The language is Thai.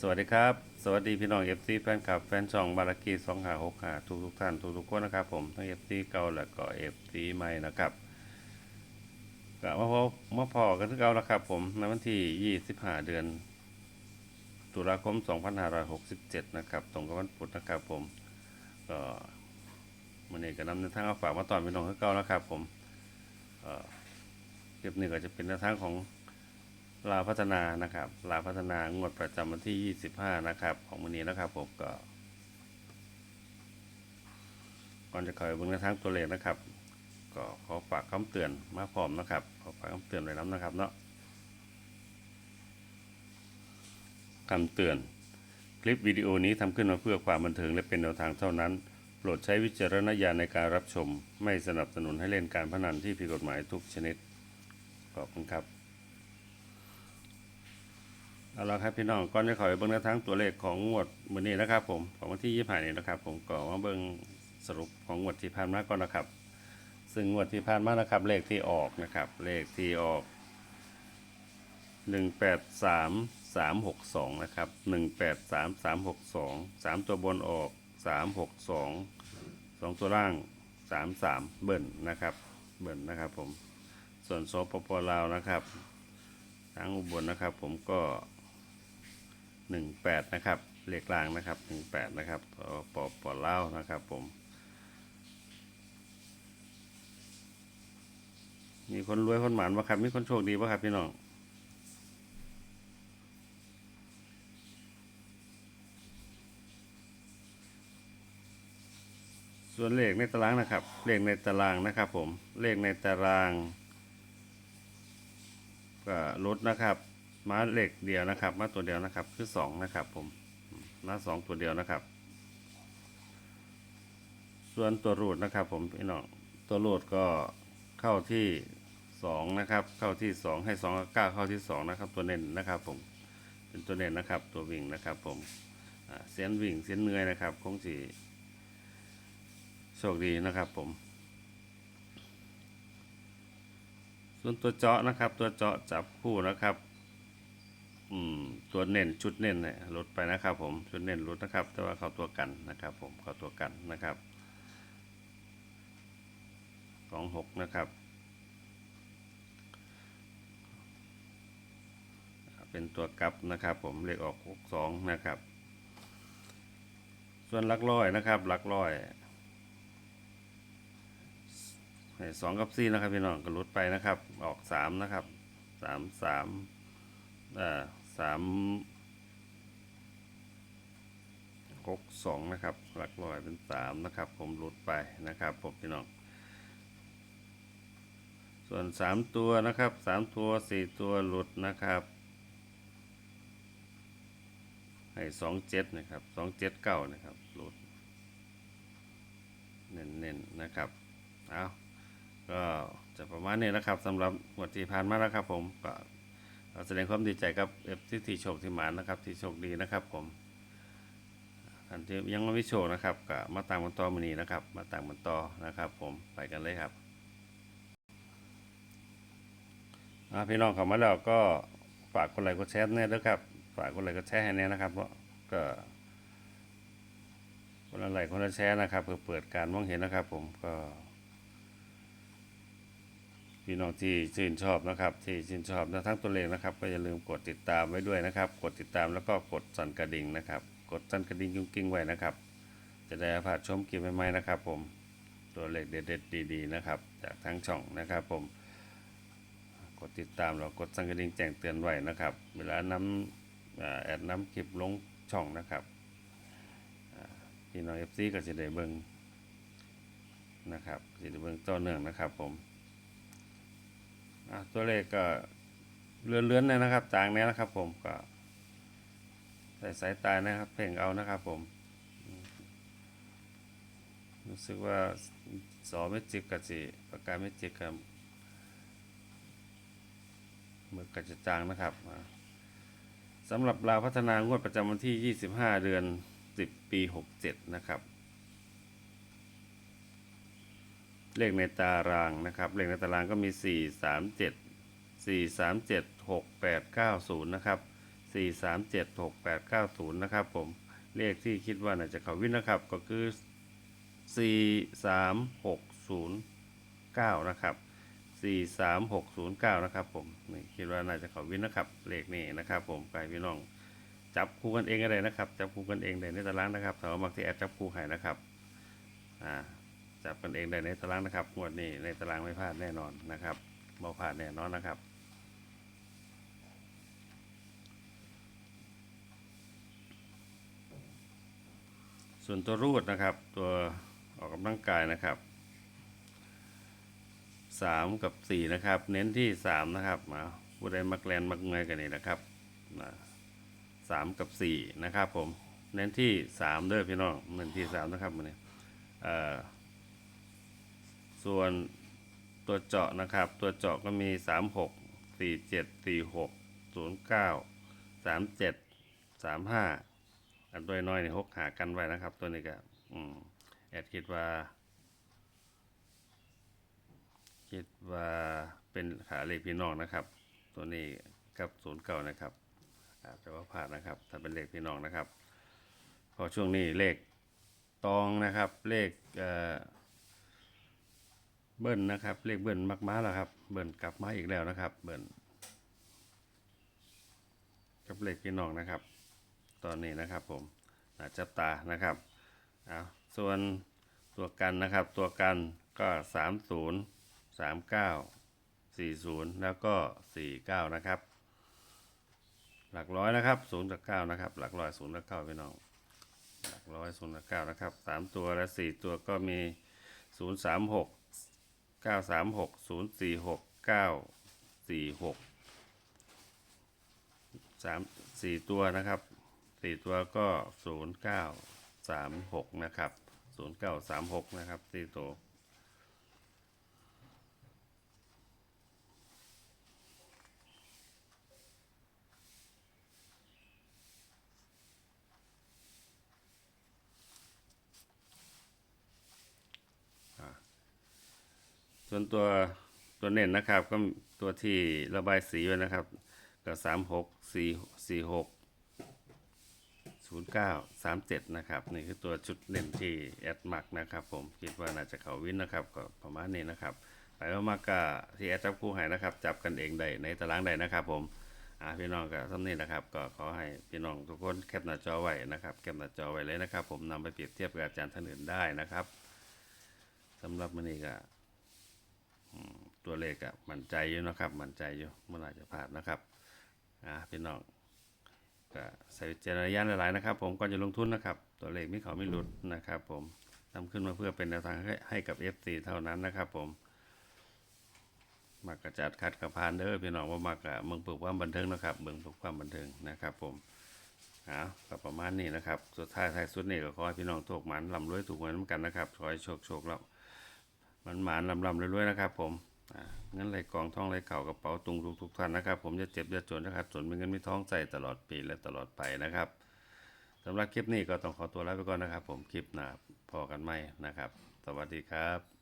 สวัสดีครับ สวัสดีพี่น้องเอฟซีแฟนคลับแฟนช่องบารากีสองหาหกหาทุกทุกท่านทุกทุกคนนะครับผมทั้งเอฟซีเก่าและก็เอฟซีใหม่นะครับก็มาพบมาพอกันที่เก่านะครับผมในวันที่25เดือน ตุลาคม2567นห้าร้อยหกสิบเจ็ดนะครับตรงกับวันพุธนะครับผมก็มันนี้ก็นำในทางเอาฝากมาตอนพี่น้องที่เก่านะครับผมเอ่อคลิปนี้ก็จะเป็นในทางของ ลาวพัฒนานะครับลาวพัฒนางวดประจำวันที่ 25 นะครับ ของวันนี้นะครับผมก็ก่อนจะเข้าไปเบิ่งในทางตัวเลขนะครับ ก็ขอฝากคำเตือนมาพร้อมนะครับขอฝากคำเตือนไว้น้ำนะครับเนาะคำเตือนคลิปวิดีโอนี้ทำขึ้นมาเพื่อความบันเทิงและเป็นแนวทางเท่านั้น โปรดใช้วิจารณญาณในการรับชม ไม่สนับสนุนให้เล่นการพนันที่ผิดกฎหมายทุกชนิดขอบคุณครับ เอาละครับพี่น้องก่อนจะขอไปเบิ่งแนวทางตัวเลขของงวดมื้อนี้นะครับ ผมของวันที่ยี่สิบห้านี้นะครับ ผมก็มาเบิ่งสรุปของงวดที่ผ่านมาก่อนนะครับ ซึ่งงวดที่ผ่านมานะครับ เลขที่ออกนะครับ เลขที่ออกหนึ่งแปดสามสามหกสองนะครับหนึ่งแปดสามสามหกสองสามตัวบนออกสามหกสองสองตัวล่างสามสามเบิ่นนะครับ เบิ่นนะครับ ผมส่วนโซปปลาวนะครับทางอุบลนะครับ ผมก็ หนึ่งแปดนะครับเลขกลางนะครับหนึ่งแปดนะครับปอปอเล่านะครับผม มีคนรวยคนหมานวะครับ มีคนโชคดีวะครับพี่น้องส่วนเลขในตารางนะครับ เลขในตารางนะครับผม เลขในตารางก็ลดนะครับ มาเหล็กเดียวนะครับมาตัวเดียวนะครับ คือสองนะครับผมมาสองตัวเดียวนะครับ ส่วนตัวรูดนะครับ ผมพี่น้องตัวรูดก็เข้าที่สองนะครับ เข้าที่สองให้สองก้าเข้าที่สองนะครับ ตัวเน้นนะครับ ผมเป็นตัวเน้นนะครับ ตัววิ่งนะครับ ผมเส้นวิ่งเส้นเนื่อยนะครับคงสีโชคดีนะครับผม ส่วนตัวเจาะนะครับ ตัวเจาะจับคู่นะครับ อืมตัวเน้นชุดเน้นเนี่ยลดไปนะครับ ผมชุดเน้นลดนะครับ แต่ว่าเขาตัวกันนะครับ ผมเขาตัวกันนะครับสองหกนะครับ เป็นตัวกลับนะครับ ผมเลขออกหกสองนะครับ ส่วนลักร้อยนะครับลักร้อยสองกับสี่นะครับพี่น้องก็ลดไปนะครับ ออกสามนะครับสามสาม สามหกสองนะครับ หลักร้อยเป็นสามนะครับ ผมลดไปนะครับผมพี่น้อง ส่วนสามตัวนะครับสามตัวสี่ตัวหลุดนะครับ ให้สองเจ็ดนะครับสองเจ็ดเก้านะครับหลุดเน้นๆนะครับ เอาก็จะประมาณนี้นะครับสำหรับงวดที่ผ่านมานะครับผมก็ แสดงความดีใจกับเอฟซีที่โชคที่หมานนะครับที่โชคดีนะครับผมท่านที่ยังไม่โชคนะครับก็มาตามกันต่อมือนี้นะครับ มาตามกันต่อนะครับ ผมไปกันเลยครับพี่น้องเข้ามาแล้วก็ฝากกดไลค์กดแชร์แน่ด้วยครับฝากกดไลค์กดแชร์ให้แน่นะครับเพราะก็คนละไลค์คนละแชร์นะครับเพื่อเปิดการมองเห็นนะครับ ผมก็ พี่น้องที่ชื่นชอบนะครับ ที่ชื่นชอบนะทั้งตัวเลขนะครับ ก็อย่าลืมกดติดตามไว้ด้วยนะครับ กดติดตามแล้วก็กดสั่นกระดิ่งนะครับ กดสั่นกระดิ่งยุ่งกิ้งไว้นะครับ จะได้ผ่านชมคลิปใหม่ๆนะครับ ผมตัวเลขเด็ดๆดีๆนะครับ จากทั้งช่องนะครับ ผม กดติดตามแล้วกดสั่นกระดิ่งแจ้งเตือนไว้นะครับ เวลานำแอดน้ำคลิปลงช่องนะครับพี่น้องเอฟซีก็จะได้เบิ่งนะครับจะได้เบิ่งต่อเนื่องนะครับ ผม ตัวเลขก็เลื่อนๆเลยนะครับจางเนี้ยนะครับ ผมก็ใส่สายตานะครับ เพ่งเอานะครับ ผม รู้สึกว่าสอไม่จิกกับสิปากกาไม่จิกกับมือกับจะจางนะครับสำหรับลาวพัฒนางวดประจำวันที่ 25 เดือน 10 ปี 67 นะครับ เลขในตารางนะครับ เลขในตารางก็มี 4 3 7 4 3 7 6 8 9 0 นะครับสี่สามเจ็ดหกแปดเก้าศูนย์นะครับ ผมเลขที่คิดว่าน่าจะเขาวินนะครับก็คือสี่สามหกศูนย์เก้านะครับสี่สามหกศูนย์เก้านะครับผมนี่คิดว่าน่าจะเขาวินนะครับเลขนี้นะครับ ผมไปพี่น้องจับคู่กันเองก็ได้นะครับ จับคู่กันเองได้ในตารางนะครับแต่ว่าบางทีแอดจับคู่ให้นะครับอ่า จับกันเองได้ในตารางนะครับงวดนี้ในตารางไม่พลาดแน่นอนนะครับบ่พลาดแน่นอนนะครับส่วนตัวรูดนะครับ ตัวออกกำลังกายนะครับสามกับสี่นะครับ เน้นที่สามนะครับมาผู้ใดมักแลนมักเงยกันนี่นะครับนะสามกับสี่นะครับผม เน้นที่สามเด้อพี่น้องเน้นที่สามนะครับมันนี้เอ่อ ส่วนตัวเจาะนะครับ ตัวเจาะก็มีสามหกสี่เจ็ดสี่หกศูนย์เก้าสามเจ็ดสามห้าอันตัวน้อยนี่หกหากันไว้นะครับ ตัวนี้ก็อืมแอดคิดว่า คิดว่าเป็นขาเลขพี่น้องนะครับ ตัวนี้กับศูนย์เก่านะครับอาจจะว่าพลาดนะครับ ถ้าเป็นเลขพี่น้องนะครับ พอช่วงนี้เลขตองนะครับ เลขเอ่อ เบิ้ลนะครับเลขเบิ้ลมักมาแล้วครับ เบิ้ลกลับมาอีกแล้วนะครับ เบิ้ลกับเลขพี่น้องนะครับ ตอนนี้นะครับผมน่าจับตานะครับเอาส่วนตัวกันนะครับ ตัวกันก็สามศูนย์สามเก้าสี่ศูนย์แล้วก็สี่เก้านะครับ หลักร้อยนะครับศูนย์กับเก้านะครับ หลักร้อยศูนย์กับเก้าพี่น้องหลักร้อยศูนย์กับเก้านะครับสามตัวและสี่ตัวก็มีศูนย์สามหก เก้าสามหกศูนย์สี่หกเก้าสี่หกสามสี่ตัวนะครับสี่ตัวก็ศูนย์เก้าสามหกนะครับศูนย์เก้าสามหกนะครับสี่ตัว ส่วนตัวตัวเน้นนะครับก็ตัวที่ระบายสีไว้นะครับก็สามหกสี่สี่หก0937นะครับ นี่คือตัวชุดเน้นที่แอดมักนะครับ ผมคิดว่าน่าจะเขาวินนะครับ ก็ประมาณนี้นะครับไปว่ามากก็ที่แอดจับคู่ให้นะครับ จับกันเองได้ในตารางใดนะครับ ผมอ่าพี่น้องก็สำนี้นะครับ ก็ขอให้พี่น้องทุกคนแคปหน้าจอไว้นะครับแคปหน้าจอไว้เลยนะครับ ผมนำไปเปรียบเทียบกับอาจารย์ท่านอื่นได้นะครับสำหรับมันนี้ก็ ตัวเลขก็มั่นใจอยู่นะครับ มั่นใจอยู่เมื่อไหร่จะผ่านนะครับอ่าพี่น้องก็ใส่วิจรณญาณหลายๆนะครับ ผมก่อนจะลงทุนนะครับ ตัวเลขไม่เขาไม่หลุดนะครับ ผมทำขึ้นมาเพื่อเป็นแนวทางให้ให้กับ FC เท่านั้นนะครับ ผมมากระจัดขัดกระพานเด้อพี่น้องว่ามากะเมืองปลูกความบันเทิงนะครับเมืองปลูกความบันเทิงนะครับ ผมเอาก็ประมาณนี้นะครับ สุดท้ายท้ายสุดนี่ก็ขอให้พี่น้องโชคหมันลำรวยถูกหวยน้ำกันนะครับขอให้โชคโชคแล้ว มันหมานลำลำรวยๆนะครับ ผมอ่าเงินไหลกองท่องไหลเข่ากระเป๋าตุงทุกทุกท่านนะครับ ผมจะเจ็บจะจนนะครับจนมีเงินไม่ท้องใส่ตลอดปีและตลอดไปนะครับสำหรับคลิปนี้ก็ต้องขอตัวลาไปก่อนนะครับ ผมคลิปหน้าพอกันไหมนะครับ สวัสดีครับ